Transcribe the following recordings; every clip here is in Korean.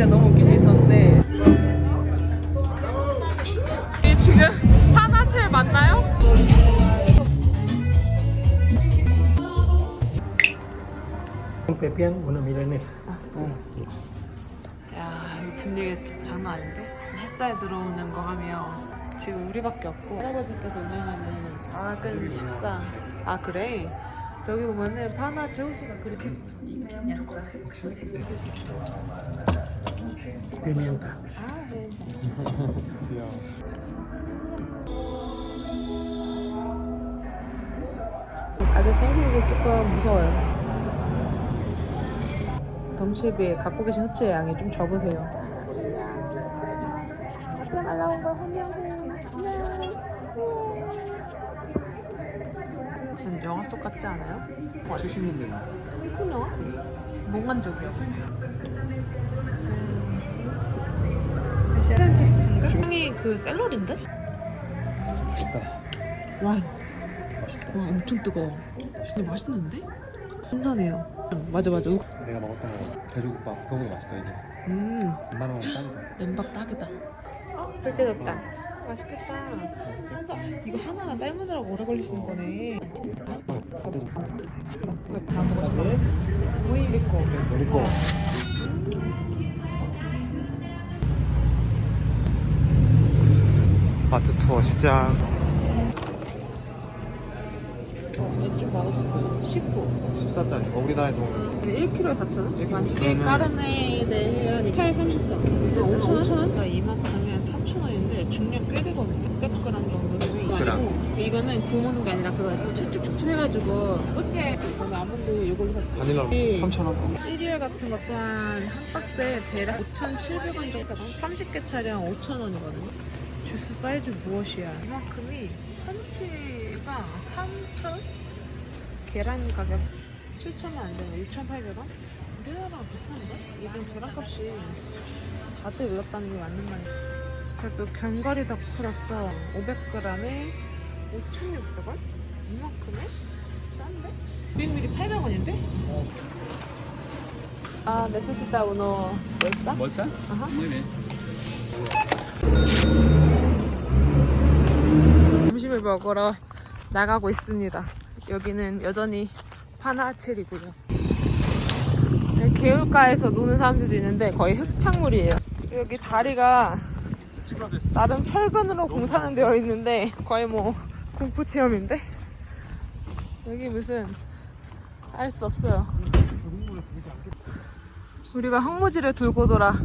진짜 너무 웃긴 게 있었는데 이 지금 파나첼 맞나요? Pepián, una milanesa. 야, 이 분위기 장난 아닌데? 햇살 들어오는 거 하면 지금 우리밖에 없고 할아버지께서 운영하는 작은 식당. 아 그래? 저기 보면은 파나 제우스가 그렇게 Pimienta. 아 네. 아직 생긴 게 조금 무서워요. 덩치에 비해 갖고 계신 흑수의 양이 좀 적으세요. 무슨 영화 속 같지 않아요? 70년대. 이쁜 영화? 몽환적이요. 셰프치 스프인가? 향이 그 샐러리인데? 맛있다. 와인. 맛있다. 와 엄청 뜨거워. 근데 맛있는데? 신선해요. 응, 맞아 맞아. 우- 내가 먹었던 거 돼지국밥 그거보다 맛있어 이게. 음 웬만한 건 딱이다. 맨밥 딱이다. 어 그렇게 좋다. 맛있겠다. 이거 하나하나 삶으느라고 오래 걸리시는 거네. 다 먹었어. 구이 리코. 거. 마트 투어 시작. 어, 좀 맛없어. 19. 14짜리. 어, 우리나라에서 먹는. 1kg에 4,000원? 이게 이게 그러면- 까르네이드 해야지 차에 34. 이거 5,000원? 5,000원? 이만큼면 3,000원인데 중량 꽤 되거든요. 600g 정도 는. 그래. 아니고 이거는 구우는 게 아니라 그거 축축축축 해가지고 끝에 아몬드 이걸로 샀 바닐라 이- 3,000원. 시리얼 같은 것 또한 한 박스에 대략 5,700원 정도 30개 차량 5,000원이거든요 주스 사이즈 무엇이야 이만큼이 펀치가 3,000원? 계란 가격 7,000원 안 되면 6,800원? 우리나라랑 비싼데? 요즘 계란값이 다들 올랐다는 게 맞는 말이야 제가 또 견과리 덕후로서 500g에 5,600원? 이만큼에? 싼데? 200ml 800원인데? 아, necesita uno bolsa? Bolsa? Ajá. Muy bien. 점심을 먹으러 나가고 있습니다. 여기는 여전히 파나첼이고요. 네, 개울가에서 노는 사람들도 있는데 거의 흙탕물이에요. 여기 다리가 나름 철근으로 공사는 되어 있는데 거의 뭐 공포 체험인데 여기 무슨 알 수 없어요. 우리가 항무지를 돌고 돌아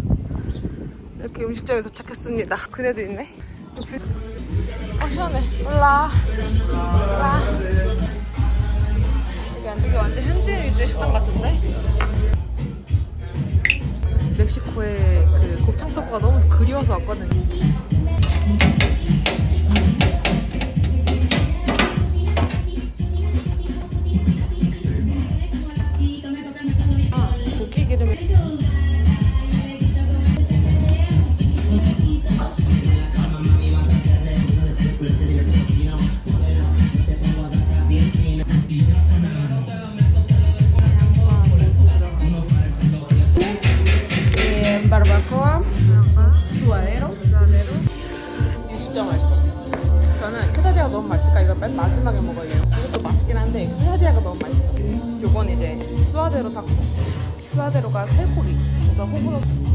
이렇게 음식점에 도착했습니다. 그네도 있네. 어 시원해. 올라. 올라. 여기 안쪽이 완전 현지인 위주의 식당 같은데? 멕시코의 그 곱창 떡가 너무 그리워서 왔거든요. 수아데로가 살코기. 그래서 호불호. 음.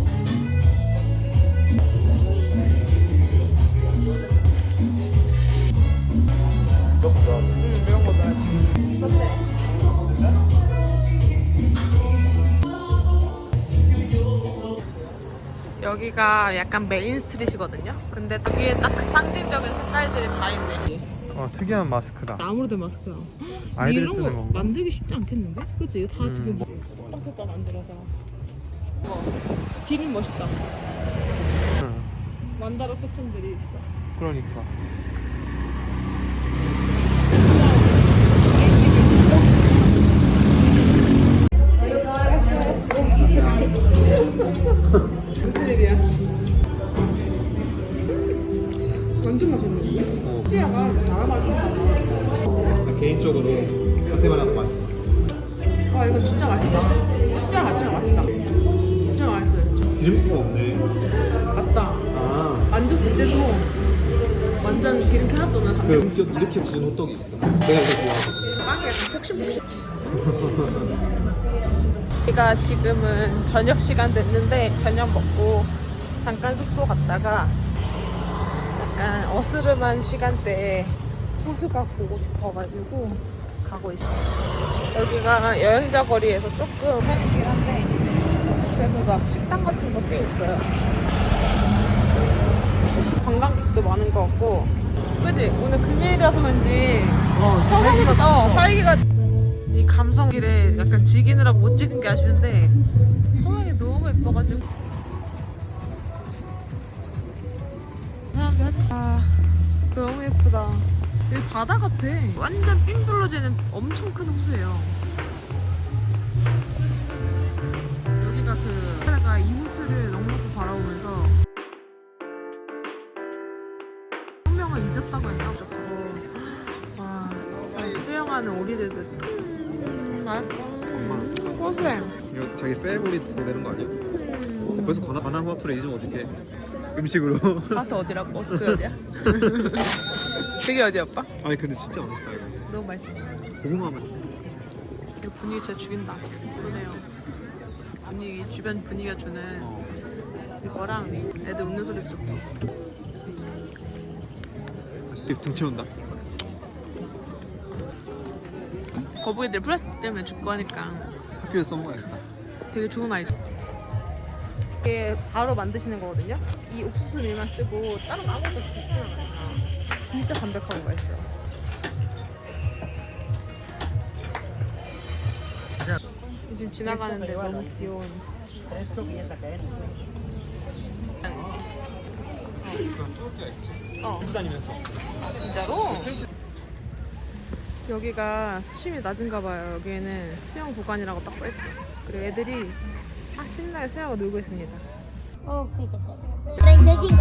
여기가 약간 메인 스트릿이거든요. 근데 또 위에 딱그 상징적인 색깔들이 다 있네. 어, 특이한 마스크다. 나무로 된 마스크야. 아이들이 이런 쓰는 거 건가? 만들기 쉽지 않겠는데? 그치? 이거 다 음, 지금 뭐. 딱 만들어서. 어, 비는 멋있다. 응. 만다라 패턴들이 있어. 그러니까. 때도 완전 기름기 하나도 없는 그 담배. 이렇게, 이렇게 부은 호떡이 있어. 내가 이거 좋아하거든. 빵이 약간 폭신폭신. 우리가 지금은 저녁 시간 됐는데 저녁 먹고 잠깐 숙소 갔다가 약간 어스름한 시간대에 호수가 보고 싶어가지고 가고 있어요. 여기가 여행자 거리에서 조금 편이긴 한데 그래도 막 식당 같은 거꽤 있어요. 관광객도 많은 것 같고. 그지? 오늘 금요일이라서 그런지 서서부터 활기가 이 감성길에 약간 즐기느라고 못 찍은 게 아쉬운데 성향이 너무 예뻐가지고. 아 너무 예쁘다. 여기 바다 같아. 완전 삥 둘러지는 엄청 큰 호수예요. 여기가 그 카라가 이 호수를 넉넉히 바라보면서 생명을 잊었다고 했나 좋고 와, 저 수영하는 오리들도 음, 맛있다. 고소해. 이거 자기 페이보릿 그거 내는 거 아니야? 음. 벌써 가나 가나 화투를 잊으면 어떡해? 음식으로. 카트 어디라고? 그 어디야? 그게 어디 오빠? 아니 근데 진짜 맛있다 이거. 너무 맛있어. 고구마만. 이 분위기 진짜 죽인다. 그러네요. 분위기 주변 분위기가 주는 이거랑 애들 웃는 소리 듣고. 등 채운다. 거북이들 플라스틱 때문에 죽고 하니까 학교에서 써먹어야겠다. 되게 좋은 아이디어. 이게 바로 만드시는 거거든요. 이 옥수수 밀만 쓰고 다른 거 아무것도 쓰지 않아요. 진짜 담백하고 맛있어요. 지금 지나가는데 너무 귀여운. 있지. 어, 다니면서. 진짜로? 여기가 수심이 낮은가 봐요. 여기에는 수영 구간이라고 딱 써있어. 그리고 애들이 아, 신나게 수영하고 놀고 있습니다. Fíjate. 35.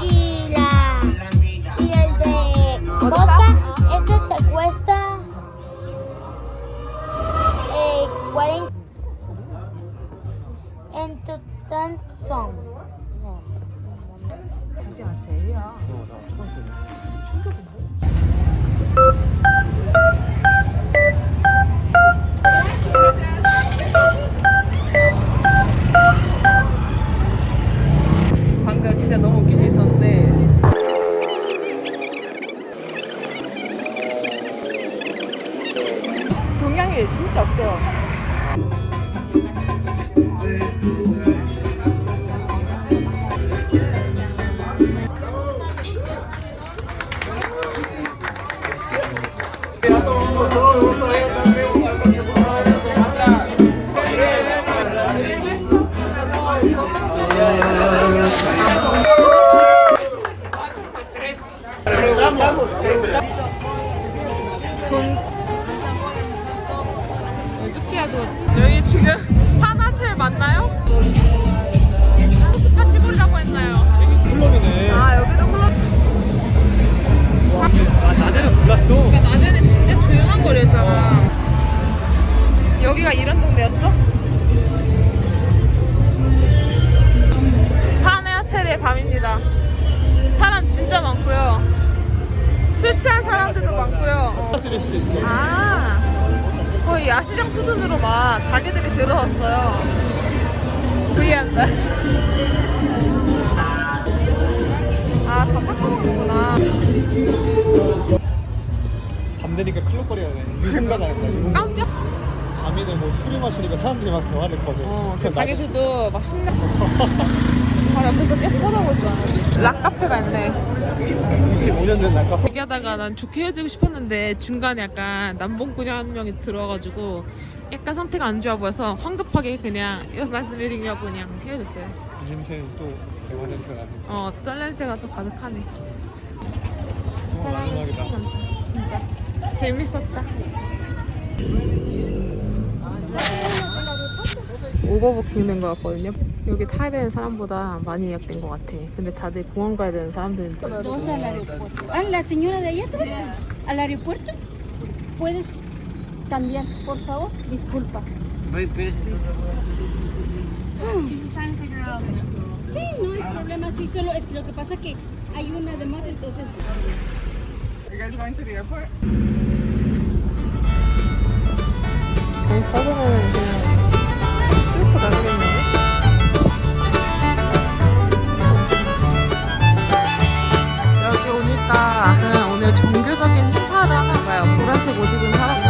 Y la y el de 지금 파나첼 맞나요? 호스카 시골이라고 했나요? 여기 클럽이네. 아 여기도 클럽 아, 낮에는 몰랐어. 그러니까 낮에는 진짜 조용한 거리였잖아 여기가 이런 동네였어? 파네아체리의 밤입니다 사람 진짜 많고요 술 취한 사람들도 많고요. 아 거의 야시장 수준으로 막 가게들이 들어섰어요 부위한다 아다 닦아먹는구나 밤 되니까 돼. 이 생각 안 했다. 깜짝 밤에는 뭐 술을 마시니까 사람들이 막 대화를 거든. 어, 그 자기들도 막 신나 바로 옆에서 계속 쳐다보고 있어 락카페가 있네 25년 된 낙가. 얘기하다가 난 좋게 헤어지고 싶었는데 중간에 약간 남봉꾼이 한 명이 들어와가지고 약간 상태가 안 좋아 보여서 황급하게 그냥 나이스 미링이라고 그냥 헤어졌어요 이 냄새는 또 대화 냄새가 나네. 어, 떨 냄새가 또 가득하네 어, 마지막이다. 진짜 재밌었다 오버부킹 된 것 같거든요 여기 타야 되는 사람보다 많이 예약된 것 같아 근데 다들 공항 가야 되는 사람들은 Dos al aeropuerto. Ah, la señora de allá atrás. Al aeropuerto. ¿Puedes cambiar, por favor? Disculpa. She's just trying to figure out. Sí, no hay problema. Sí, solo es lo que pasa que hay una de más, entonces. Are you guys going to the airport? 아니 사전에는 그냥 보니까 오늘 종교적인 행사를 하나 봐요. 보라색 옷 입은 사람